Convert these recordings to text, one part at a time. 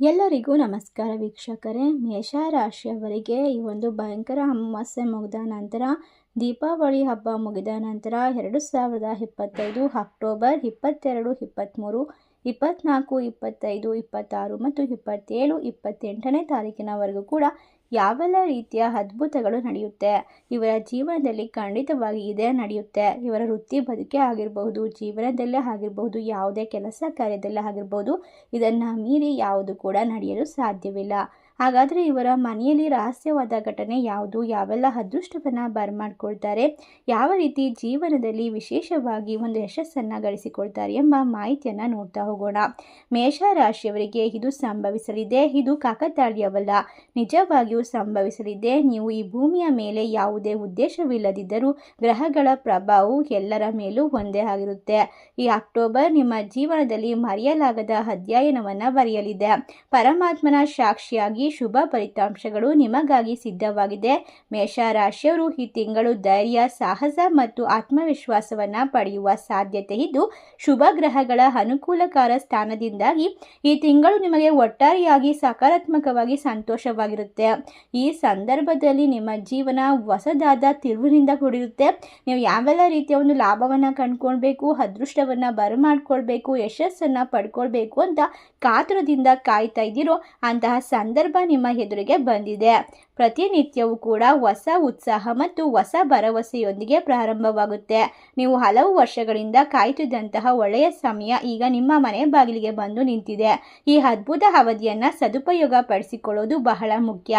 ಎಲ್ಲರಿಗೂ ನಮಸ್ಕಾರ ವೀಕ್ಷಕರೇ. ಮೇಷರಾಶಿಯವರಿಗೆ ಈ ಒಂದು ಭಯಂಕರ ಅಮಾವಾಸ್ಯೆ ಮುಗಿದ ನಂತರ, ದೀಪಾವಳಿ ಹಬ್ಬ ಮುಗಿದ ನಂತರ ಎರಡು ಸಾವಿರದ ಇಪ್ಪತ್ತೈದು ಅಕ್ಟೋಬರ್ ಇಪ್ಪತ್ತೆರಡು ಇಪ್ಪತ್ತ್ಮೂರು ಇಪ್ಪತ್ತ್ನಾಲ್ಕು ಇಪ್ಪತ್ತೈದು, ಇಪ್ಪತ್ತಾರು ಮತ್ತು ಇಪ್ಪತ್ತೇಳು, ಇಪ್ಪತ್ತೆಂಟನೇ ತಾರೀಕಿನವರೆಗೂ ಕೂಡ ಯಾವೆಲ್ಲ ರೀತಿಯ ಅದ್ಭುತಗಳು ನಡೆಯುತ್ತೆ, ಇವರ ಜೀವನದಲ್ಲಿ ಖಂಡಿತವಾಗಿ ಇದೇ ನಡೆಯುತ್ತೆ. ಇವರ ವೃತ್ತಿ ಬದುಕೆ ಆಗಿರಬಹುದು, ಜೀವನದಲ್ಲೇ ಆಗಿರಬಹುದು, ಯಾವುದೇ ಕೆಲಸ ಕಾರ್ಯದಲ್ಲೇ ಆಗಿರ್ಬೋದು ಇದನ್ನು ಮೀರಿ ಯಾವುದು ಕೂಡ ನಡೆಯಲು ಸಾಧ್ಯವಿಲ್ಲ. ಹಾಗಾದರೆ ಇವರ ಮನೆಯಲ್ಲಿ ರಹಸ್ಯವಾದ ಘಟನೆ ಯಾವುದು? ಯಾವೆಲ್ಲ ಅದೃಷ್ಟವನ್ನು ಬರಮಾಡ್ಕೊಳ್ತಾರೆ? ಯಾವ ರೀತಿ ಜೀವನದಲ್ಲಿ ವಿಶೇಷವಾಗಿ ಒಂದು ಯಶಸ್ಸನ್ನು ಗಳಿಸಿಕೊಳ್ತಾರೆ ಎಂಬ ಮಾಹಿತಿಯನ್ನು ನೋಡ್ತಾ ಹೋಗೋಣ. ಮೇಷ ರಾಶಿಯವರಿಗೆ ಇದು ಸಂಭವಿಸಲಿದೆ. ಇದು ಕಾಕತಾಳೀಯವಲ್ಲ. ನಿಜವಾಗಿಯೂ ಸಂಭವಿಸಲಿದೆ. ನೀವು ಈ ಭೂಮಿಯ ಮೇಲೆ ಯಾವುದೇ ಉದ್ದೇಶವಿಲ್ಲದಿದ್ದರೂ ಗ್ರಹಗಳ ಪ್ರಭಾವವು ಎಲ್ಲರ ಮೇಲೂ ಒಂದೇ ಆಗಿರುತ್ತೆ. ಈ ಅಕ್ಟೋಬರ್ ನಿಮ್ಮ ಜೀವನದಲ್ಲಿ ಮರೆಯಲಾಗದ ಅಧ್ಯಯನವನ್ನು ಬರೆಯಲಿದೆ. ಪರಮಾತ್ಮನ ಸಾಕ್ಷಿಯಾಗಿ ಶುಭ ಫಲಿತಾಂಶಗಳು ನಿಮಗಾಗಿ ಸಿದ್ಧವಾಗಿದೆ. ಮೇಷ ರಾಶಿಯವರು ಈ ತಿಂಗಳು ಧೈರ್ಯ, ಸಾಹಸ ಮತ್ತು ಆತ್ಮವಿಶ್ವಾಸವನ್ನು ಪಡೆಯುವ ಸಾಧ್ಯತೆ ಇದ್ದು, ಶುಭ ಗ್ರಹಗಳ ಅನುಕೂಲಕರ ಸ್ಥಾನದಿಂದಾಗಿ ಈ ತಿಂಗಳು ನಿಮಗೆ ಒಟ್ಟಾರೆಯಾಗಿ ಸಕಾರಾತ್ಮಕವಾಗಿ ಸಂತೋಷವಾಗಿರುತ್ತೆ. ಈ ಸಂದರ್ಭದಲ್ಲಿ ನಿಮ್ಮ ಜೀವನ ಹೊಸದಾದ ತಿರುವಿನಿಂದ ಕೂಡಿರುತ್ತೆ. ನೀವು ಯಾವೆಲ್ಲ ರೀತಿಯ ಒಂದು ಲಾಭವನ್ನು ಕಂಡುಕೊಳ್ಬೇಕು, ಅದೃಷ್ಟವನ್ನು ಬರಮಾಡ್ಕೊಳ್ಬೇಕು, ಯಶಸ್ಸನ್ನು ಪಡ್ಕೊಳ್ಬೇಕು ಅಂತ ಕಾತುರದಿಂದ ಕಾಯ್ತಾ ಇದ್ದೀರೋ ಅಂತಹ ಸಂದರ್ಭ ನಿಮ್ಮ ಎದುರಿಗೆ ಬಂದಿದೆ. ಪ್ರತಿನಿತ್ಯವೂ ಕೂಡ ಹೊಸ ಉತ್ಸಾಹ ಮತ್ತು ಹೊಸ ಭರವಸೆಯೊಂದಿಗೆ ಪ್ರಾರಂಭವಾಗುತ್ತೆ. ನೀವು ಹಲವು ವರ್ಷಗಳಿಂದ ಕಾಯ್ತಿದ್ದಂತಹ ಒಳ್ಳೆಯ ಸಮಯ ಈಗ ನಿಮ್ಮ ಮನೆ ಬಾಗಿಲಿಗೆ ಬಂದು ನಿಂತಿದೆ. ಈ ಅದ್ಭುತ ಅವಧಿಯನ್ನು ಸದುಪಯೋಗ ಪಡಿಸಿಕೊಳ್ಳೋದು ಬಹಳ ಮುಖ್ಯ.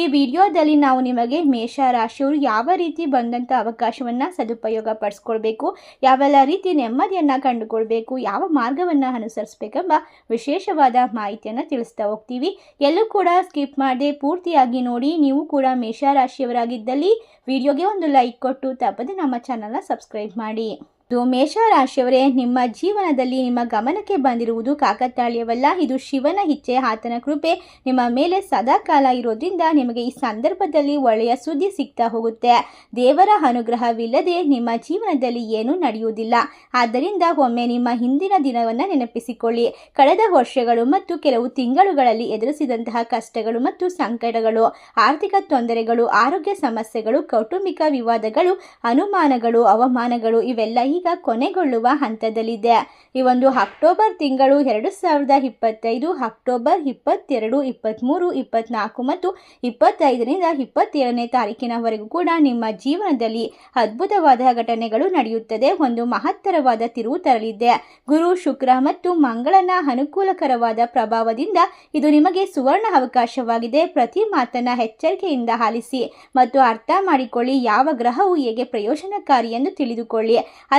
ಈ ವಿಡಿಯೋದಲ್ಲಿ ನಾವು ನಿಮಗೆ ಮೇಷ ರಾಶಿಯವರು ಯಾವ ರೀತಿ ಬಂದಂಥ ಅವಕಾಶವನ್ನು ಸದುಪಯೋಗ ಪಡಿಸ್ಕೊಳ್ಬೇಕು, ಯಾವೆಲ್ಲ ರೀತಿ ನೆಮ್ಮದಿಯನ್ನು ಕಂಡುಕೊಳ್ಬೇಕು, ಯಾವ ಮಾರ್ಗವನ್ನು ಅನುಸರಿಸಬೇಕೆಂಬ ವಿಶೇಷವಾದ ಮಾಹಿತಿಯನ್ನು ತಿಳಿಸ್ತಾ ಹೋಗ್ತೀವಿ. ಎಲ್ಲೂ ಕೂಡ ಸ್ಕಿಪ್ ಮಾಡದೆ ಪೂರ್ತಿಯಾಗಿ ನೋಡಿ, ನೀವು ಕೂಡ ಮೇಷರಾಶಿಯವರಾಗಿದ್ದಲ್ಲಿ ವಿಡಿಯೋಗೆ ಒಂದು ಲೈಕ್ ಕೊಟ್ಟು ತಪ್ಪದೆ ನಮ್ಮ ಚಾನಲ್ನ ಸಬ್ಸ್ಕ್ರೈಬ್ ಮಾಡಿ. ಇದು ಮೇಷರಾಶಿಯವರೇ, ನಿಮ್ಮ ಜೀವನದಲ್ಲಿ ನಿಮ್ಮ ಗಮನಕ್ಕೆ ಬಂದಿರುವುದು ಕಾಕತಾಳೀಯವಲ್ಲ. ಇದು ಶಿವನ ಇಚ್ಛೆ, ಆತನ ಕೃಪೆ. ನಿಮ್ಮ ಮೇಲೆ ಸದಾ ಕಾಲ ಇರೋದ್ರಿಂದ ನಿಮಗೆ ಈ ಸಂದರ್ಭದಲ್ಲಿ ಒಳ್ಳೆಯ ಸುದ್ದಿ ಸಿಗ್ತಾ ಹೋಗುತ್ತೆ. ದೇವರ ಅನುಗ್ರಹವಿಲ್ಲದೆ ನಿಮ್ಮ ಜೀವನದಲ್ಲಿ ಏನೂ ನಡೆಯುವುದಿಲ್ಲ. ಆದ್ದರಿಂದ ಒಮ್ಮೆ ನಿಮ್ಮ ಹಿಂದಿನ ದಿನವನ್ನು ನೆನಪಿಸಿಕೊಳ್ಳಿ. ಕಳೆದ ವರ್ಷಗಳು ಮತ್ತು ಕೆಲವು ತಿಂಗಳುಗಳಲ್ಲಿ ಎದುರಿಸಿದಂತಹ ಕಷ್ಟಗಳು ಮತ್ತು ಸಂಕಟಗಳು, ಆರ್ಥಿಕ ತೊಂದರೆಗಳು, ಆರೋಗ್ಯ ಸಮಸ್ಯೆಗಳು, ಕೌಟುಂಬಿಕ ವಿವಾದಗಳು, ಅನುಮಾನಗಳು, ಅವಮಾನಗಳು, ಇವೆಲ್ಲ ಈಗ ಕೊನೆಗೊಳ್ಳುವ ಹಂತದಲ್ಲಿದೆ. ಈ ಒಂದು ಅಕ್ಟೋಬರ್ ತಿಂಗಳು ಎರಡು ಸಾವಿರದ ಇಪ್ಪತ್ತೈದು, ಅಕ್ಟೋಬರ್ ಇಪ್ಪತ್ತೆರಡು ಇಪ್ಪತ್ತ್ಮೂರು ಇಪ್ಪತ್ತ್ನಾಲ್ಕು ಮತ್ತು ಇಪ್ಪತ್ತೈದರಿಂದ ಇಪ್ಪತ್ತೇಳನೇ ತಾರೀಕಿನವರೆಗೂ ಕೂಡ ನಿಮ್ಮ ಜೀವನದಲ್ಲಿ ಅದ್ಭುತವಾದ ಘಟನೆಗಳು ನಡೆಯುತ್ತದೆ. ಒಂದು ಮಹತ್ತರವಾದ ತಿರುವು ತರಲಿದೆ. ಗುರು ಶುಕ್ರ ಮತ್ತು ಮಂಗಳನ ಅನುಕೂಲಕರವಾದ ಪ್ರಭಾವದಿಂದ ಇದು ನಿಮಗೆ ಸುವರ್ಣ ಅವಕಾಶವಾಗಿದೆ. ಪ್ರತಿ ಮಾತನ್ನ ಎಚ್ಚರಿಕೆಯಿಂದ ಆಲಿಸಿ ಮತ್ತು ಅರ್ಥ ಮಾಡಿಕೊಳ್ಳಿ ಯಾವ ಗ್ರಹವು ಹೇಗೆ ಪ್ರಯೋಜನಕಾರಿ ಎಂದು ತಿಳಿದುಕೊಳ್ಳಿ.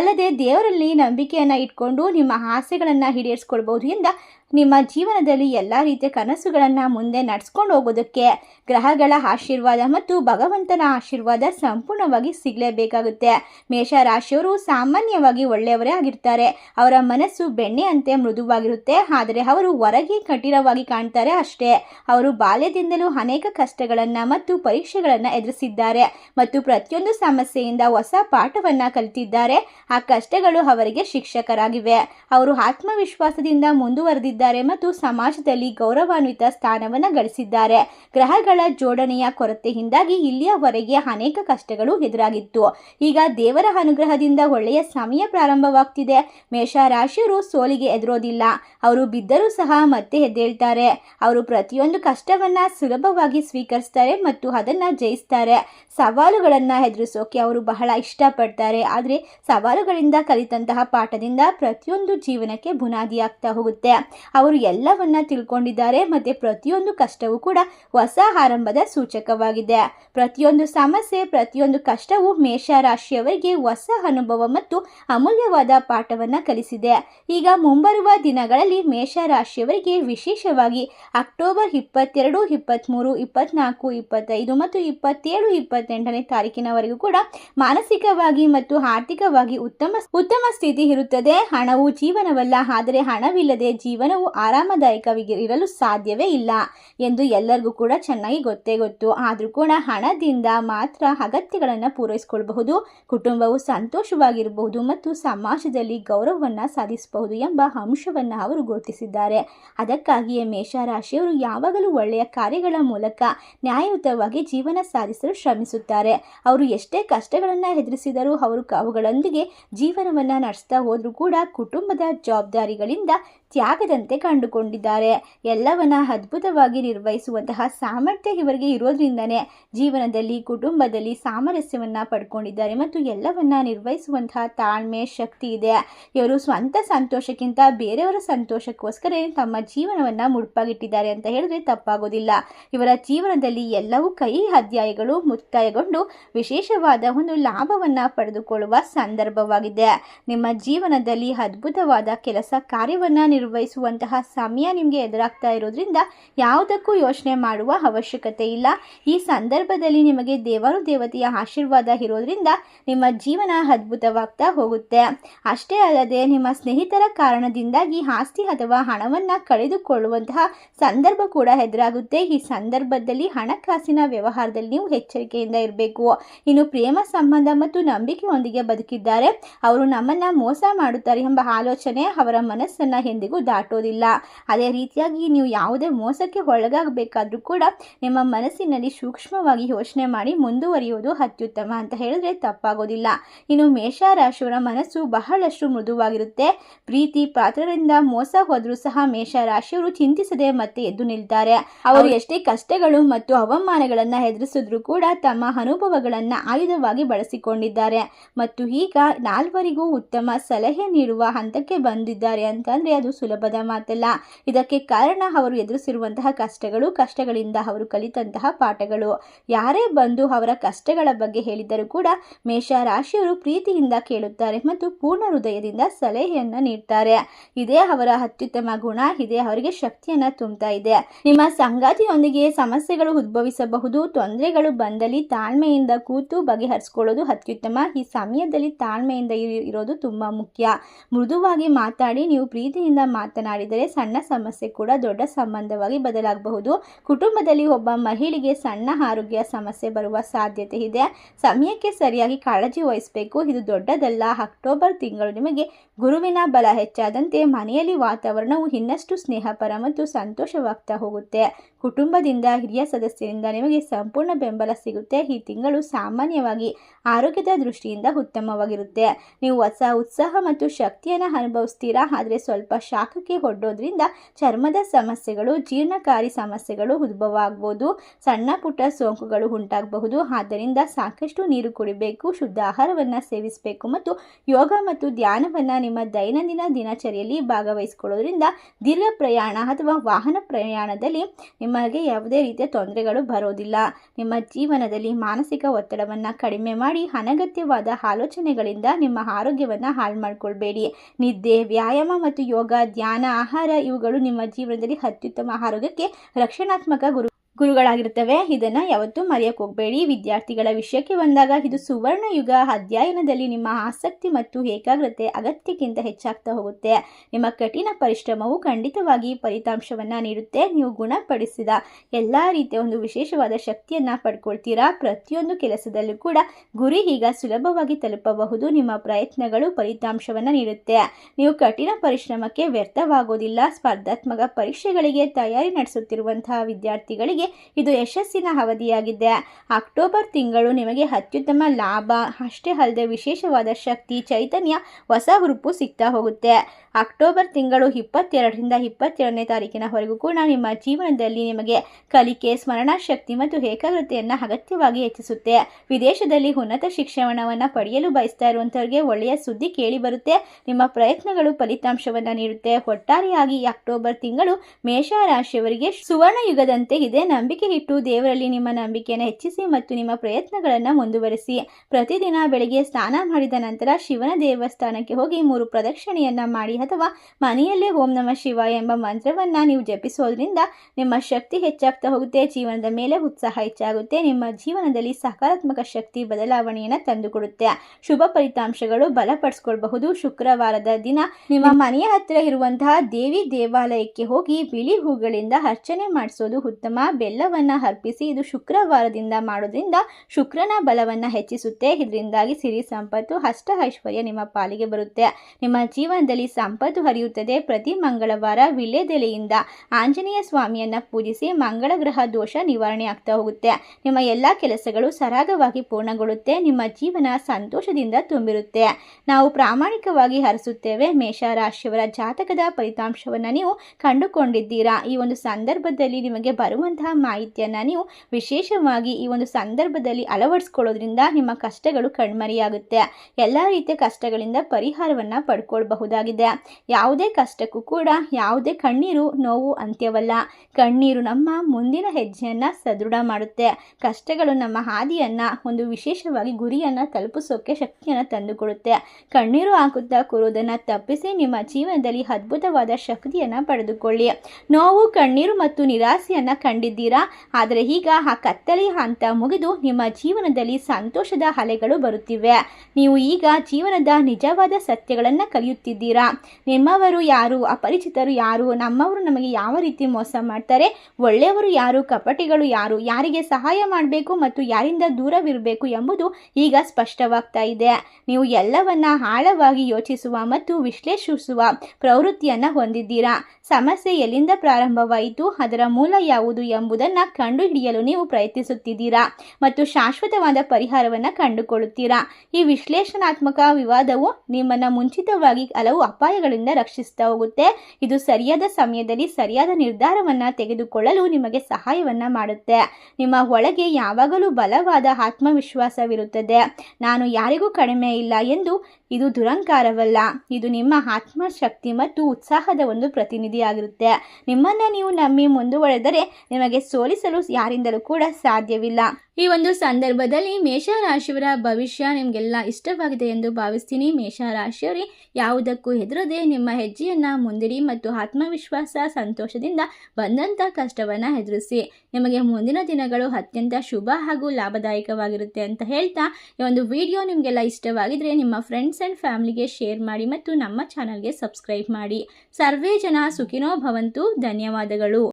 ಅಲ್ಲದೆ ದೇವರಲ್ಲಿ ನಂಬಿಕೆಯನ್ನು ಇಟ್ಕೊಂಡು ನಿಮ್ಮ ಆಸೆಗಳನ್ನು ಈಡೇರಿಸ್ಕೊಳ್ಬಹುದು ಎಂದ ನಿಮ್ಮ ಜೀವನದಲ್ಲಿ ಎಲ್ಲ ರೀತಿಯ ಕನಸುಗಳನ್ನು ಮುಂದೆ ನಡೆಸ್ಕೊಂಡು ಹೋಗೋದಕ್ಕೆ ಗ್ರಹಗಳ ಆಶೀರ್ವಾದ ಮತ್ತು ಭಗವಂತನ ಆಶೀರ್ವಾದ ಸಂಪೂರ್ಣವಾಗಿ ಸಿಗಲೇಬೇಕಾಗುತ್ತೆ. ಮೇಷರಾಶಿಯವರು ಸಾಮಾನ್ಯವಾಗಿ ಒಳ್ಳೆಯವರೇ ಆಗಿರ್ತಾರೆ. ಅವರ ಮನಸ್ಸು ಬೆಣ್ಣೆಯಂತೆ ಮೃದುವಾಗಿರುತ್ತೆ. ಆದರೆ ಅವರು ಹೊರಗೆ ಕಠಿಣವಾಗಿ ಕಾಣ್ತಾರೆ ಅಷ್ಟೇ. ಅವರು ಬಾಲ್ಯದಿಂದಲೂ ಅನೇಕ ಕಷ್ಟಗಳನ್ನು ಮತ್ತು ಪರೀಕ್ಷೆಗಳನ್ನು ಎದುರಿಸಿದ್ದಾರೆ ಮತ್ತು ಪ್ರತಿಯೊಂದು ಸಮಸ್ಯೆಯಿಂದ ಹೊಸ ಪಾಠವನ್ನು ಕಲಿತಿದ್ದಾರೆ. ಆ ಕಷ್ಟಗಳು ಅವರಿಗೆ ಶಿಕ್ಷಕರಾಗಿವೆ. ಅವರು ಆತ್ಮವಿಶ್ವಾಸದಿಂದ ಮುಂದುವರೆದಿದ್ದಾರೆ. ಮತ್ತು ಸಮಾಜದಲ್ಲಿ ಗೌರವಾನ್ವಿತ ಸ್ಥಾನವನ್ನು ಗಳಿಸಿದ್ದಾರೆ. ಗ್ರಹಗಳ ಜೋಡಣೆಯ ಕೊರತೆಯಿಂದಾಗಿ ಇಲ್ಲಿಯವರೆಗೆ ಅನೇಕ ಕಷ್ಟಗಳು ಎದುರಾಗಿತ್ತು. ಈಗ ದೇವರ ಅನುಗ್ರಹದಿಂದ ಒಳ್ಳೆಯ ಸಮಯ ಪ್ರಾರಂಭವಾಗ್ತಿದೆ. ಮೇಷ ರಾಶಿಯರು ಸೋಲಿಗೆ ಎದುರೋದಿಲ್ಲ. ಅವರು ಬಿದ್ದರೂ ಸಹ ಮತ್ತೆ ಎದ್ದೇಳ್ತಾರೆ. ಅವರು ಪ್ರತಿಯೊಂದು ಕಷ್ಟವನ್ನ ಸುಲಭವಾಗಿ ಸ್ವೀಕರಿಸ್ತಾರೆ ಮತ್ತು ಅದನ್ನು ಜಯಿಸ್ತಾರೆ. ಸವಾಲುಗಳನ್ನು ಎದುರಿಸೋಕೆ ಅವರು ಬಹಳ ಇಷ್ಟಪಡ್ತಾರೆ. ಆದರೆ ಸವಾಲುಗಳಿಂದ ಕಲಿತಂತಹ ಪಾಠದಿಂದ ಪ್ರತಿಯೊಂದು ಜೀವನಕ್ಕೆ ಬುನಾದಿಯಾಗ್ತಾ ಹೋಗುತ್ತೆ. ಅವರು ಎಲ್ಲವನ್ನ ತಿಳ್ಕೊಂಡಿದ್ದಾರೆ ಮತ್ತು ಪ್ರತಿಯೊಂದು ಕಷ್ಟವೂ ಕೂಡ ಹೊಸ ಆರಂಭದ ಸೂಚಕವಾಗಿದೆ. ಪ್ರತಿಯೊಂದು ಸಮಸ್ಯೆ, ಪ್ರತಿಯೊಂದು ಕಷ್ಟವು ಮೇಷರಾಶಿಯವರಿಗೆ ಹೊಸ ಅನುಭವ ಮತ್ತು ಅಮೂಲ್ಯವಾದ ಪಾಠವನ್ನು ಕಲಿಸಿದೆ. ಈಗ ಮುಂಬರುವ ದಿನಗಳಲ್ಲಿ ಮೇಷರಾಶಿಯವರಿಗೆ ವಿಶೇಷವಾಗಿ ಅಕ್ಟೋಬರ್ ಇಪ್ಪತ್ತೆರಡು, ಇಪ್ಪತ್ತ್ಮೂರು ಇಪ್ಪತ್ನಾಲ್ಕು ಇಪ್ಪತ್ತೈದು ಮತ್ತು ಇಪ್ಪತ್ತೇಳು, ಇಪ್ಪತ್ತೆಂಟನೇ ತಾರೀಕಿನವರೆಗೂ ಕೂಡ ಮಾನಸಿಕವಾಗಿ ಮತ್ತು ಆರ್ಥಿಕವಾಗಿ ಉತ್ತಮ ಉತ್ತಮ ಸ್ಥಿತಿ ಇರುತ್ತದೆ. ಹಣವು ಜೀವನವಲ್ಲ, ಆದರೆ ಹಣವಿಲ್ಲದೆ ಜೀವನವು ಜೀವನವು ಆರಾಮದಾಯಕವಾಗಿ ಇರಲು ಸಾಧ್ಯವೇ ಇಲ್ಲ ಎಂದು ಎಲ್ಲರಿಗೂ ಕೂಡ ಚೆನ್ನಾಗಿ ಗೊತ್ತೇ ಗೊತ್ತು. ಆದರೂ ಕೂಡ ಹಣದಿಂದ ಮಾತ್ರ ಅಗತ್ಯಗಳನ್ನು ಪೂರೈಸಿಕೊಳ್ಳಬಹುದು ಕುಟುಂಬವು ಸಂತೋಷವಾಗಿರಬಹುದು ಮತ್ತು ಸಮಾಜದಲ್ಲಿ ಗೌರವವನ್ನು ಸಾಧಿಸಬಹುದು ಎಂಬ ಅಂಶವನ್ನು ಅವರು ಗುರುತಿಸಿದ್ದಾರೆ. ಅದಕ್ಕಾಗಿಯೇ ಮೇಷರಾಶಿಯವರು ಯಾವಾಗಲೂ ಒಳ್ಳೆಯ ಕಾರ್ಯಗಳ ಮೂಲಕ ನ್ಯಾಯಯುತವಾಗಿ ಜೀವನ ಸಾಧಿಸಲು ಶ್ರಮಿಸುತ್ತಾರೆ. ಅವರು ಎಷ್ಟೇ ಕಷ್ಟಗಳನ್ನು ಎದುರಿಸಿದರೂ ಅವರು ಅವುಗಳೊಂದಿಗೆ ಜೀವನವನ್ನು ನಡೆಸ್ತಾ ಹೋದರೂ ಕೂಡ ಕುಟುಂಬದ ಜವಾಬ್ದಾರಿಗಳಿಂದ ತ್ಯಾಗದಂತೆ ಕಂಡುಕೊಂಡಿದ್ದಾರೆ. ಎಲ್ಲವನ್ನ ಅದ್ಭುತವಾಗಿ ನಿರ್ವಹಿಸುವಂತಹ ಸಾಮರ್ಥ್ಯ ಇವರಿಗೆ ಇರೋದ್ರಿಂದನೇ ಜೀವನದಲ್ಲಿ, ಕುಟುಂಬದಲ್ಲಿ ಸಾಮರಸ್ಯವನ್ನ ಪಡ್ಕೊಂಡಿದ್ದಾರೆ ಮತ್ತು ಎಲ್ಲವನ್ನ ನಿರ್ವಹಿಸುವಂತಹ ತಾಳ್ಮೆ, ಶಕ್ತಿ ಇದೆ. ಇವರು ಸ್ವಂತ ಸಂತೋಷಕ್ಕಿಂತ ಬೇರೆಯವರ ಸಂತೋಷಕ್ಕೋಸ್ಕರ ತಮ್ಮ ಜೀವನವನ್ನ ಮುಡುಪಾಗಿಟ್ಟಿದ್ದಾರೆ ಅಂತ ಹೇಳಿದ್ರೆ ತಪ್ಪಾಗೋದಿಲ್ಲ. ಇವರ ಜೀವನದಲ್ಲಿ ಎಲ್ಲವೂ ಕೈ ಅಧ್ಯಾಯಗಳು ಮುಕ್ತಾಯಗೊಂಡು ವಿಶೇಷವಾದ ಒಂದು ಲಾಭವನ್ನ ಪಡೆದುಕೊಳ್ಳುವ ಸಂದರ್ಭವಾಗಿದೆ. ನಿಮ್ಮ ಜೀವನದಲ್ಲಿ ಅದ್ಭುತವಾದ ಕೆಲಸ ಕಾರ್ಯವನ್ನು ನಿರ್ವಹಿಸುವಂತಹ ಸಮಯ ನಿಮಗೆ ಎದುರಾಗ್ತಾ ಇರೋದ್ರಿಂದ ಯಾವುದಕ್ಕೂ ಯೋಚನೆ ಮಾಡುವ ಅವಶ್ಯಕತೆ ಇಲ್ಲ. ಈ ಸಂದರ್ಭದಲ್ಲಿ ನಿಮಗೆ ದೇವರು ದೇವತೆಯ ಆಶೀರ್ವಾದ ಇರೋದ್ರಿಂದ ನಿಮ್ಮ ಜೀವನ ಅದ್ಭುತವಾಗ್ತಾ ಹೋಗುತ್ತೆ. ಅಷ್ಟೇ ಅಲ್ಲದೆ ನಿಮ್ಮ ಸ್ನೇಹಿತರ ಕಾರಣದಿಂದಾಗಿ ಆಸ್ತಿ ಅಥವಾ ಹಣವನ್ನು ಕಳೆದುಕೊಳ್ಳುವಂತಹ ಸಂದರ್ಭ ಕೂಡ ಎದುರಾಗುತ್ತೆ. ಈ ಸಂದರ್ಭದಲ್ಲಿ ಹಣಕಾಸಿನ ವ್ಯವಹಾರದಲ್ಲಿ ನೀವು ಎಚ್ಚರಿಕೆಯಿಂದ ಇರಬೇಕು. ಇನ್ನು ಪ್ರೇಮ ಸಂಬಂಧ ಮತ್ತು ನಂಬಿಕೆಯೊಂದಿಗೆ ಬದುಕಿದ್ದಾರೆ. ಅವರು ನಮ್ಮನ್ನ ಮೋಸ ಮಾಡುತ್ತಾರೆ ಎಂಬ ಆಲೋಚನೆ ಅವರ ಮನಸ್ಸನ್ನ ಎಂದಿಗೂ ದಾಟೋದಿಲ್ಲ. ಅದೇ ರೀತಿಯಾಗಿ ನೀವು ಯಾವುದೇ ಮೋಸಕ್ಕೆ ಒಳಗಾಗಬೇಕಾದ್ರೂ ಕೂಡ ನಿಮ್ಮ ಮನಸ್ಸಿನಲ್ಲಿ ಸೂಕ್ಷ್ಮವಾಗಿ ಯೋಚನೆ ಮಾಡಿ ಮುಂದುವರಿಯುವುದು ಅತ್ಯುತ್ತಮ ಅಂತ ಹೇಳಿದ್ರೆ ತಪ್ಪಾಗೋದಿಲ್ಲ. ಇನ್ನು ಮೇಷ ರಾಶಿಯವರ ಮನಸ್ಸು ಬಹಳಷ್ಟು ಮೃದುವಾಗಿರುತ್ತೆ. ಪ್ರೀತಿ ಪಾತ್ರರಿಂದ ಮೋಸ ಹೋದ್ರೂ ಸಹ ಮೇಷ ರಾಶಿಯವರು ಚಿಂತಿಸದೆ ಮತ್ತೆ ಎದ್ದು ನಿಲ್ತಾರೆ. ಅವರು ಎಷ್ಟೇ ಕಷ್ಟಗಳು ಮತ್ತು ಅವಮಾನಗಳನ್ನ ಎದುರಿಸಿದ್ರು ಕೂಡ ತಮ್ಮ ಅನುಭವಗಳನ್ನ ಆಯುಧವಾಗಿ ಬಳಸಿಕೊಂಡಿದ್ದಾರೆ. ಮತ್ತು ಈಗ ನಾಲ್ವರಿಗೂ ಉತ್ತಮ ಸಲಹೆ ನೀಡುವ ಹಂತಕ್ಕೆ ಬಂದಿದ್ದಾರೆ ಅಂತಂದ್ರೆ ಅದು ಸುಲಭದ ಮಾತಲ್ಲ. ಇದಕ್ಕೆ ಕಾರಣ ಅವರು ಎದುರಿಸಿರುವಂತಹ ಕಷ್ಟಗಳು, ಕಷ್ಟಗಳಿಂದ ಅವರು ಕಲಿತಂತಹ ಪಾಠಗಳು. ಯಾರೇ ಬಂದು ಅವರ ಕಷ್ಟಗಳ ಬಗ್ಗೆ ಹೇಳಿದರೂ ಕೂಡ ಮೇಷ ರಾಶಿಯವರು ಪ್ರೀತಿಯಿಂದ ಕೇಳುತ್ತಾರೆ ಮತ್ತು ಪೂರ್ಣ ಹೃದಯದಿಂದ ಸಲಹೆಯನ್ನು ನೀಡ್ತಾರೆ. ಇದೇ ಅವರ ಅತ್ಯುತ್ತಮ ಗುಣ, ಇದೇ ಅವರಿಗೆ ಶಕ್ತಿಯನ್ನ ತುಂಬುತ್ತಾ ಇದೆ. ನಿಮ್ಮ ಸಂಗಾತಿಯೊಂದಿಗೆ ಸಮಸ್ಯೆಗಳು ಉದ್ಭವಿಸಬಹುದು, ತೊಂದರೆಗಳು ಬಂದಲ್ಲಿ ತಾಳ್ಮೆಯಿಂದ ಕೂತು ಬಗೆಹರಿಸ್ಕೊಳ್ಳೋದು ಅತ್ಯುತ್ತಮ. ಈ ಸಮಯದಲ್ಲಿ ತಾಳ್ಮೆಯಿಂದ ಇರಿ- ಇರೋದು ತುಂಬಾ ಮುಖ್ಯ. ಮೃದುವಾಗಿ ಮಾತಾಡಿ ನೀವು ಪ್ರೀತಿಯಿಂದ ಮಾತನಾಡಿದರೆ ಸಣ್ಣ ಸಮಸ್ಯೆ ಕೂಡ ದೊಡ್ಡ ಸಂಬಂಧವಾಗಿ ಬದಲಾಗಬಹುದು. ಕುಟುಂಬದಲ್ಲಿ ಒಬ್ಬ ಮಹಿಳೆಗೆ ಸಣ್ಣ ಆರೋಗ್ಯ ಸಮಸ್ಯೆ ಬರುವ ಸಾಧ್ಯತೆ ಇದೆ. ಸಮಯಕ್ಕೆ ಸರಿಯಾಗಿ ಕಾಳಜಿ ವಹಿಸಬೇಕು. ಇದು ದೊಡ್ಡದಲ್ಲ. ಅಕ್ಟೋಬರ್ ತಿಂಗಳು ನಿಮಗೆ ಗುರುವಿನ ಬಲ ಹೆಚ್ಚಾದಂತೆ ಮನೆಯಲ್ಲಿ ವಾತಾವರಣವು ಇನ್ನಷ್ಟು ಸ್ನೇಹಪರ ಮತ್ತು ಸಂತೋಷವಾಗ್ತಾ ಹೋಗುತ್ತೆ. ಕುಟುಂಬದಿಂದ, ಹಿರಿಯ ಸದಸ್ಯರಿಂದ ನಿಮಗೆ ಸಂಪೂರ್ಣ ಬೆಂಬಲ ಸಿಗುತ್ತೆ. ಈ ತಿಂಗಳು ಸಾಮಾನ್ಯವಾಗಿ ಆರೋಗ್ಯದ ದೃಷ್ಟಿಯಿಂದ ಉತ್ತಮವಾಗಿರುತ್ತೆ. ನೀವು ಹೊಸ ಉತ್ಸಾಹ ಮತ್ತು ಶಕ್ತಿಯನ್ನು ಅನುಭವಿಸ್ತೀರಾ? ಆದರೆ ಸ್ವಲ್ಪ ಶಾಖಕ್ಕೆ ಹೊಡ್ಡೋದ್ರಿಂದ ಚರ್ಮದ ಸಮಸ್ಯೆಗಳು, ಜೀರ್ಣಕಾರಿ ಸಮಸ್ಯೆಗಳು ಉದ್ಭವ ಆಗ್ಬೋದು ಸಣ್ಣ ಪುಟ್ಟ ಸೋಂಕುಗಳು ಉಂಟಾಗಬಹುದು. ಆದ್ದರಿಂದ ಸಾಕಷ್ಟು ನೀರು ಕುಡಿಬೇಕು, ಶುದ್ಧ ಆಹಾರವನ್ನು ಸೇವಿಸಬೇಕು ಮತ್ತು ಯೋಗ ಮತ್ತು ಧ್ಯಾನವನ್ನು ನಿಮ್ಮ ದೈನಂದಿನ ದಿನಚರಿಯಲ್ಲಿ ಭಾಗವಹಿಸಿಕೊಳ್ಳೋದ್ರಿಂದ ದೀರ್ಘ ಪ್ರಯಾಣ ಅಥವಾ ವಾಹನ ಪ್ರಯಾಣದಲ್ಲಿ ನಿಮಗೆ ಯಾವುದೇ ರೀತಿಯ ತೊಂದರೆಗಳು ಬರೋದಿಲ್ಲ. ನಿಮ್ಮ ಜೀವನದಲ್ಲಿ ಮಾನಸಿಕ ಒತ್ತಡವನ್ನು ಕಡಿಮೆ ಮಾಡಿ, ಅನಗತ್ಯವಾದ ಆಲೋಚನೆಗಳಿಂದ ನಿಮ್ಮ ಆರೋಗ್ಯವನ್ನು ಹಾಳು ಮಾಡಿಕೊಳ್ಬೇಡಿ. ನಿದ್ದೆ, ವ್ಯಾಯಾಮ ಮತ್ತು ಯೋಗ ಧ್ಯಾನ ಆಹಾರ ಇವುಗಳು ನಿಮ್ಮ ಜೀವನದಲ್ಲಿ ಅತ್ಯುತ್ತಮ ಆರೋಗ್ಯಕ್ಕೆ ರಕ್ಷಣಾತ್ಮಕ ಗುರು ಗುರುಗಳಾಗಿರ್ತವೆ ಇದನ್ನು ಯಾವತ್ತೂ ಮರೆಯಕ್ಕೆ ಹೋಗಬೇಡಿ. ವಿದ್ಯಾರ್ಥಿಗಳ ವಿಷಯಕ್ಕೆ ಬಂದಾಗ ಇದು ಸುವರ್ಣ ಯುಗ ಅಧ್ಯಯನದಲ್ಲಿ ನಿಮ್ಮ ಆಸಕ್ತಿ ಮತ್ತು ಏಕಾಗ್ರತೆ ಅಗತ್ಯಕ್ಕಿಂತ ಹೆಚ್ಚಾಗ್ತಾ ಹೋಗುತ್ತೆ. ನಿಮ್ಮ ಕಠಿಣ ಪರಿಶ್ರಮವು ಖಂಡಿತವಾಗಿ ಫಲಿತಾಂಶವನ್ನು ನೀಡುತ್ತೆ. ನೀವು ಗುಣಪಡಿಸಿದ ಎಲ್ಲ ರೀತಿಯ ಒಂದು ವಿಶೇಷವಾದ ಶಕ್ತಿಯನ್ನು ಪಡ್ಕೊಳ್ತೀರಾ? ಪ್ರತಿಯೊಂದು ಕೆಲಸದಲ್ಲೂ ಕೂಡ ಗುರಿ ಈಗ ಸುಲಭವಾಗಿ ತಲುಪಬಹುದು. ನಿಮ್ಮ ಪ್ರಯತ್ನಗಳು ಫಲಿತಾಂಶವನ್ನು ನೀಡುತ್ತೆ. ನೀವು ಕಠಿಣ ಪರಿಶ್ರಮಕ್ಕೆ ವ್ಯರ್ಥವಾಗೋದಿಲ್ಲ. ಸ್ಪರ್ಧಾತ್ಮಕ ಪರೀಕ್ಷೆಗಳಿಗೆ ತಯಾರಿ ನಡೆಸುತ್ತಿರುವಂತಹ ವಿದ್ಯಾರ್ಥಿಗಳಿಗೆ ಇದು ಯಶಸ್ಸಿನ ಅವಧಿಯಾಗಿದೆ. ಅಕ್ಟೋಬರ್ ತಿಂಗಳು ನಿಮಗೆ ಅತ್ಯುತ್ತಮ ಲಾಭ. ಅಷ್ಟೇ ಅಲ್ಲದೆ ವಿಶೇಷವಾದ ಶಕ್ತಿ, ಚೈತನ್ಯ, ಹೊಸ ಹುರುಪು ಸಿಗ್ತಾ ಹೋಗುತ್ತೆ. ಅಕ್ಟೋಬರ್ ತಿಂಗಳು ಇಪ್ಪತ್ತೆರಡರಿಂದ ಇಪ್ಪತ್ತೆರಡನೇ ತಾರೀಕಿನವರೆಗೂ ಕೂಡ ನಿಮ್ಮ ಜೀವನದಲ್ಲಿ ನಿಮಗೆ ಕಲಿಕೆ, ಸ್ಮರಣಾಶಕ್ತಿ ಮತ್ತು ಏಕಾಗ್ರತೆಯನ್ನು ಅಗತ್ಯವಾಗಿ ಹೆಚ್ಚಿಸುತ್ತೆ. ವಿದೇಶದಲ್ಲಿ ಉನ್ನತ ಶಿಕ್ಷಣವನ್ನು ಪಡೆಯಲು ಬಯಸ್ತಾ ಇರುವಂಥವ್ರಿಗೆ ಒಳ್ಳೆಯ ಸುದ್ದಿ ಕೇಳಿ ಬರುತ್ತೆ. ನಿಮ್ಮ ಪ್ರಯತ್ನಗಳು ಫಲಿತಾಂಶವನ್ನು ನೀಡುತ್ತೆ. ಒಟ್ಟಾರೆಯಾಗಿ ಅಕ್ಟೋಬರ್ ತಿಂಗಳು ಮೇಷ ರಾಶಿಯವರಿಗೆ ಸುವರ್ಣ ಯುಗದಂತೆ ಇದೆ. ನಂಬಿಕೆ ಇಟ್ಟು ದೇವರಲ್ಲಿ ನಿಮ್ಮ ನಂಬಿಕೆಯನ್ನು ಹೆಚ್ಚಿಸಿ ಮತ್ತು ನಿಮ್ಮ ಪ್ರಯತ್ನಗಳನ್ನು ಮುಂದುವರಿಸಿ. ಪ್ರತಿದಿನ ಬೆಳಿಗ್ಗೆ ಸ್ನಾನ ಮಾಡಿದ ನಂತರ ಶಿವನ ದೇವಸ್ಥಾನಕ್ಕೆ ಹೋಗಿ ಮೂರು ಪ್ರದಕ್ಷಿಣೆಯನ್ನ ಮಾಡಿ ಅಥವಾ ಮನೆಯಲ್ಲೇ ಓಂ ನಮ ಶಿವ ಎಂಬ ಮಂತ್ರವನ್ನ ನೀವು ಜಪಿಸೋದ್ರಿಂದ ನಿಮ್ಮ ಶಕ್ತಿ ಹೆಚ್ಚಾಗ್ತಾ ಹೋಗುತ್ತೆ, ಜೀವನದ ಮೇಲೆ ಉತ್ಸಾಹ ಹೆಚ್ಚಾಗುತ್ತೆ, ನಿಮ್ಮ ಜೀವನದಲ್ಲಿ ಸಕಾರಾತ್ಮಕ ಶಕ್ತಿ ಬದಲಾವಣೆಯನ್ನು ತಂದುಕೊಡುತ್ತೆ. ಶುಭ ಫಲಿತಾಂಶಗಳು ಬಲಪಡಿಸ್ಕೊಳ್ಬಹುದು. ಶುಕ್ರವಾರದ ದಿನ ನಿಮ್ಮ ಮನೆಯ ಹತ್ತಿರ ಇರುವಂತಹ ದೇವಿ ದೇವಾಲಯಕ್ಕೆ ಹೋಗಿ ಬಿಳಿ ಹೂಗಳಿಂದ ಅರ್ಚನೆ ಮಾಡಿಸೋದು ಉತ್ತಮ ಬೆಲ್ಲವನ್ನ ಅರ್ಪಿಸಿ ಇದು ಶುಕ್ರವಾರದಿಂದ ಮಾಡೋದ್ರಿಂದ ಶುಕ್ರನ ಬಲವನ್ನ ಹೆಚ್ಚಿಸುತ್ತೆ. ಇದರಿಂದಾಗಿ ಸಿರಿ ಸಂಪತ್ತು, ಅಷ್ಟ ಐಶ್ವರ್ಯ ನಿಮ್ಮ ಪಾಲಿಗೆ ಬರುತ್ತೆ. ನಿಮ್ಮ ಜೀವನದಲ್ಲಿ ಸಂಪತ್ತು ಹರಿಯುತ್ತದೆ. ಪ್ರತಿ ಮಂಗಳವಾರ ವಿಳ್ಯದೆಲೆಯಿಂದ ಆಂಜನೇಯ ಸ್ವಾಮಿಯನ್ನ ಪೂಜಿಸಿ ಮಂಗಳ ಗ್ರಹ ದೋಷ ನಿವಾರಣೆ ಆಗ್ತಾ ಹೋಗುತ್ತೆ. ನಿಮ್ಮ ಎಲ್ಲ ಕೆಲಸಗಳು ಸರಾಗವಾಗಿ ಪೂರ್ಣಗೊಳ್ಳುತ್ತೆ. ನಿಮ್ಮ ಜೀವನ ಸಂತೋಷದಿಂದ ತುಂಬಿರುತ್ತೆ. ನಾವು ಪ್ರಾಮಾಣಿಕವಾಗಿ ಹರಿಸುತ್ತೇವೆ. ಮೇಷ ರಾಶಿಯವರ ಜಾತಕದ ಫಲಿತಾಂಶವನ್ನು ನೀವು ಕಂಡುಕೊಂಡಿದ್ದೀರಾ? ಈ ಒಂದು ಸಂದರ್ಭದಲ್ಲಿ ನಿಮಗೆ ಬರುವಂತಹ ಮಾಹಿತಿಯನ್ನು ನೀವು ವಿಶೇಷವಾಗಿ ಈ ಒಂದು ಸಂದರ್ಭದಲ್ಲಿ ಅಳವಡಿಸ್ಕೊಳ್ಳೋದ್ರಿಂದ ನಿಮ್ಮ ಕಷ್ಟಗಳು ಕಣ್ಮರಿಯಾಗುತ್ತೆ. ಎಲ್ಲ ರೀತಿಯ ಕಷ್ಟಗಳಿಂದ ಪರಿಹಾರವನ್ನು ಪಡ್ಕೊಳ್ಬಹುದಾಗಿದೆ. ಯಾವುದೇ ಕಷ್ಟಕ್ಕೂ ಕೂಡ ಯಾವುದೇ ಕಣ್ಣೀರು ನೋವು ಅಂತ್ಯವಲ್ಲ. ಕಣ್ಣೀರು ನಮ್ಮ ಮುಂದಿನ ಹೆಜ್ಜೆಯನ್ನು ಸದೃಢ ಮಾಡುತ್ತೆ. ಕಷ್ಟಗಳು ನಮ್ಮ ಹಾದಿಯನ್ನು, ಒಂದು ವಿಶೇಷವಾಗಿ ಗುರಿಯನ್ನು ತಲುಪಿಸೋಕೆ ಶಕ್ತಿಯನ್ನು ತಂದುಕೊಡುತ್ತೆ. ಕಣ್ಣೀರು ಹಾಕುತ್ತಾ ಕೂರುವುದನ್ನು ತಪ್ಪಿಸಿ ನಿಮ್ಮ ಜೀವನದಲ್ಲಿ ಅದ್ಭುತವಾದ ಶಕ್ತಿಯನ್ನು ಪಡೆದುಕೊಳ್ಳಿ. ನೋವು, ಕಣ್ಣೀರು ಮತ್ತು ನಿರಾಸೆಯನ್ನು ಕಂಡಿದ್ದೀರಾ ಆದರೆ ಈಗ ಆ ಕತ್ತಲೆಯ ಹಂತ ಮುಗಿದು ನಿಮ್ಮ ಜೀವನದಲ್ಲಿ ಸಂತೋಷದ ಅಲೆಗಳು ಬರುತ್ತಿವೆ. ನೀವು ಈಗ ಜೀವನದ ನಿಜವಾದ ಸತ್ಯಗಳನ್ನು ಕಲಿಯುತ್ತಿದ್ದೀರಾ? ನಿಮ್ಮವರು ಯಾರು? ಅಪರಿಚಿತರು ಯಾರು? ನಮ್ಮವರು ನಮಗೆ ಯಾವ ರೀತಿ ಮೋಸ ಮಾಡ್ತಾರೆ? ಒಳ್ಳೆಯವರು ಯಾರು? ಕಪಟಿಗಳು ಯಾರು? ಯಾರಿಗೆ ಸಹಾಯ ಮಾಡಬೇಕು ಮತ್ತು ಯಾರಿಂದ ದೂರವಿರಬೇಕು ಎಂಬುದು ಈಗ ಸ್ಪಷ್ಟವಾಗ್ತಾ ಇದೆ. ನೀವು ಎಲ್ಲವನ್ನ ಆಳವಾಗಿ ಯೋಚಿಸುವ ಮತ್ತು ವಿಶ್ಲೇಷಿಸುವ ಪ್ರವೃತ್ತಿಯನ್ನು ಹೊಂದಿದ್ದೀರಾ? ಸಮಸ್ಯೆ ಎಲ್ಲಿಂದ ಪ್ರಾರಂಭವಾಯಿತು? ಅದರ ಮೂಲ ಯಾವುದು ಎಂಬುದನ್ನು ಕಂಡುಹಿಡಿಯಲು ನೀವು ಪ್ರಯತ್ನಿಸುತ್ತಿದ್ದೀರಾ ಮತ್ತು ಶಾಶ್ವತವಾದ ಪರಿಹಾರವನ್ನು ಕಂಡುಕೊಳ್ಳುತ್ತೀರಾ? ಈ ವಿಶ್ಲೇಷಣಾತ್ಮಕ ವಿವಾದವು ನಿಮ್ಮನ್ನು ಮುಂಚಿತವಾಗಿ ಹಲವು ಅಪಾಯಗಳಿಂದ ರಕ್ಷಿಸ್ತಾ ಹೋಗುತ್ತೆ. ಇದು ಸರಿಯಾದ ಸಮಯದಲ್ಲಿ ಸರಿಯಾದ ನಿರ್ಧಾರವನ್ನು ತೆಗೆದುಕೊಳ್ಳಲು ನಿಮಗೆ ಸಹಾಯವನ್ನು ಮಾಡುತ್ತೆ. ನಿಮ್ಮ ಒಳಗೆ ಯಾವಾಗಲೂ ಬಲವಾದ ಆತ್ಮವಿಶ್ವಾಸವಿರುತ್ತದೆ. ನಾನು ಯಾರಿಗೂ ಕಡಿಮೆ ಇಲ್ಲ ಎಂದು ಇದು ದುರಂಕಾರವಲ್ಲ. ಇದು ನಿಮ್ಮ ಆತ್ಮಶಕ್ತಿ ಮತ್ತು ಉತ್ಸಾಹದ ಒಂದು ಪ್ರತಿನಿಧಿಯಾಗಿರುತ್ತೆ. ನಿಮ್ಮನ್ನು ನೀವು ನಂಬಿ ಮುಂದುವರೆದರೆ ನಿಮಗೆ ಸೋಲಿಸಲು ಯಾರಿಂದಲೂ ಕೂಡ ಸಾಧ್ಯವಿಲ್ಲ. ಈ ಒಂದು ಸಂದರ್ಭದಲ್ಲಿ ಮೇಷರಾಶಿಯವರ ಭವಿಷ್ಯ ನಿಮಗೆಲ್ಲ ಇಷ್ಟವಾಗಿದೆ ಎಂದು ಭಾವಿಸ್ತೀನಿ. ಮೇಷರಾಶಿಯವರೇ, ಯಾವುದಕ್ಕೂ ಹೆದರದೆ ನಿಮ್ಮ ಹೆಜ್ಜೆಯನ್ನು ಮುಂದಿಡಿ ಮತ್ತು ಆತ್ಮವಿಶ್ವಾಸ ಸಂತೋಷದಿಂದ ಬಂದಂಥ ಕಷ್ಟವನ್ನು ಎದುರಿಸಿ ನಿಮಗೆ ಮುಂದಿನ ದಿನಗಳು ಅತ್ಯಂತ ಶುಭ ಹಾಗೂ ಲಾಭದಾಯಕವಾಗಿರುತ್ತೆ ಅಂತ ಹೇಳ್ತಾ, ಈ ಒಂದು ವಿಡಿಯೋ ನಿಮಗೆಲ್ಲ ಇಷ್ಟವಾಗಿದ್ರೆ ನಿಮ್ಮ ಫ್ರೆಂಡ್ಸ್ ಆ್ಯಂಡ್ ಫ್ಯಾಮಿಲಿಗೆ ಶೇರ್ ಮಾಡಿ ಮತ್ತು ನಮ್ಮ ಚಾನಲ್ಗೆ ಸಬ್ಸ್ಕ್ರೈಬ್ ಮಾಡಿ. ಸರ್ವೇ ಜನ ಸುಖಿನೋ ಭವಂತು. ಧನ್ಯವಾದಗಳು.